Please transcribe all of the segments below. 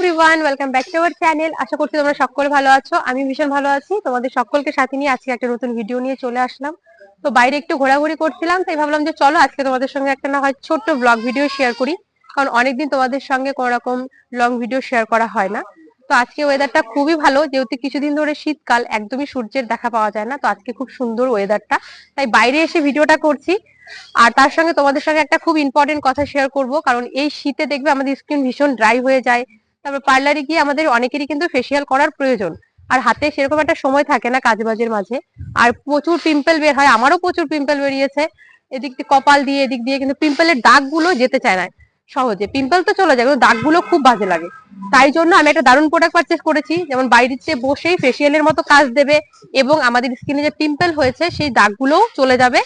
Everyone welcome back to our channel আশা করছি তোমরা সকলে ভালো আছো। আমি ভীষণ ভালো আছি। তোমাদের সকলকে সাথে নিয়ে আজকে একটা নতুন ভিডিও নিয়ে চলে আসলাম। তো বাইরে একটু ঘোরাঘুরি করছিলাম, তাই ভাবলাম যে চলো আজকে তোমাদের সঙ্গে একটা না হয় ছোট্ট ব্লগ ভিডিও শেয়ার করি। কারণ অনেকদিন তোমাদের সঙ্গে কোনো রকম লং ভিডিও শেয়ার করা হয় না। তো আজকে ওয়েদারটা খুবই ভালো, যেহেতু কিছুদিন ধরে শীতকাল, একদমই সূর্যের দেখা পাওয়া যায় না। তো আজকে খুব সুন্দর ওয়েদারটা তাই বাইরে এসে ভিডিওটা করছি। আর তার সঙ্গে তোমাদের সঙ্গে একটা খুব ইম্পর্টেন্ট কথা শেয়ার করব। কারণ এই শীতে দেখবে আমাদের স্কিন ভীষণ ড্রাই হয়ে যায়। তারপর পার্লারে গিয়ে আমাদের অনেকেরই কিন্তু ফেসিয়াল করার প্রয়োজন। আর হাতে সেরকম একটা সময় থাকে না কাজবাজের মাঝে। আর প্রচুর পিম্পল বের হয়, আমারও প্রচুর পিম্পল বেরিয়েছে। এদিক দিয়ে কপাল দিয়ে, এদিক দিয়ে কিন্তু পিম্পলের দাগগুলো যেতে চায় না সহজে। পিম্পল তো চলে যায়, কিন্তু দাগগুলো খুব বাজে লাগে। তাই জন্য আমি একটা দারুণ প্রোডাক্ট পারচেস করেছি। যেমন বাইরেতে বসেই ফেসিয়ালের মতো কাজ দেবে এবং আমাদের স্কিনে যে পিম্পল হয়েছে, সেই দাগগুলোও চলে যাবে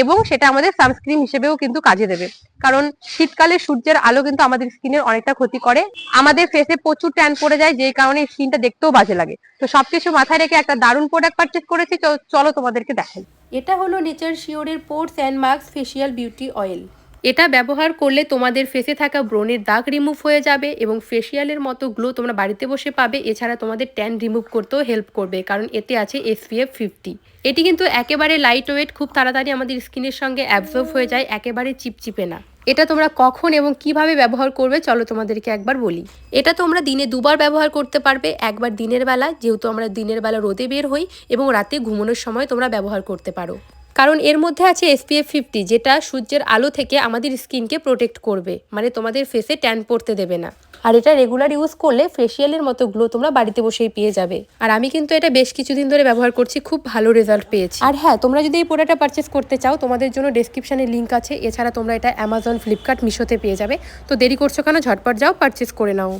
এবং সেটা আমাদের সানস্ক্রিন হিসেবেও কিন্তু কাজে দেবে। কারণ শীতকালে সূর্যের আলো কিন্তু আমাদের স্কিনের অনেকটা ক্ষতি করে। আমাদের ফেসে প্রচুর ট্যান পড়ে যায়, যেই কারণে স্কিনটা দেখতেও বাজে লাগে। তো সবকিছু মাথায় রেখে একটা দারুণ প্রোডাক্ট পারচেস করেছি, চলো তোমাদেরকে দেখাই। এটা হলো nature শিওরের pores and marks facial beauty oil এটা ব্যবহার করলে তোমাদের ফেসে থাকা ব্রণের দাগ রিমুভ হয়ে যাবে এবং ফেসিয়ালের মতো গ্লো তোমরা বাড়িতে বসে পাবে। এছাড়া তোমাদের ট্যান রিমুভ করতেও হেল্প করবে, কারণ এতে আছে এসপিএফ ফিফটি এটি কিন্তু একেবারে লাইট ওয়েট খুব তাড়াতাড়ি আমাদের স্কিনের সঙ্গে অ্যাবজর্ব হয়ে যায়, একেবারে চিপচিপে না। এটা তোমরা কখন এবং কীভাবে ব্যবহার করবে, চলো তোমাদেরকে একবার বলি। এটা তোমরা দিনে দুবার ব্যবহার করতে পারবে, একবার দিনের বেলা, যেহেতু আমরা দিনের বেলা রোদে বের হই এবং রাতে ঘুমানোর সময় তোমরা ব্যবহার করতে পারো। কারণ এর মধ্যে আছে এসপিএফ ফিফটি যেটা সূর্যের আলো থেকে আমাদের স্কিনকে প্রোটেক্ট করবে। মানে তোমাদের ফেসে ট্যান পড়তে দেবে না। আর এটা রেগুলার ইউজ করলে ফেসিয়ালের মতো গ্লো তোমরা বাড়িতে বসেই পেয়ে যাবে। আর আমি কিন্তু এটা বেশ কিছুদিন ধরে ব্যবহার করছি, খুব ভালো রেজাল্ট পেয়েছি। আর হ্যাঁ তোমরা যদি এই প্রোডাক্টটা পারচেস করতে চাও, তোমাদের জন্য ডেসক্রিপশনে লিঙ্ক আছে। এছাড়া তোমরা এটা অ্যামাজন ফ্লিপকার্ট মিশোতে পেয়ে যাবে। তো দেরি করছ কেন? ঝটপট যাও পারচেস করে নাও।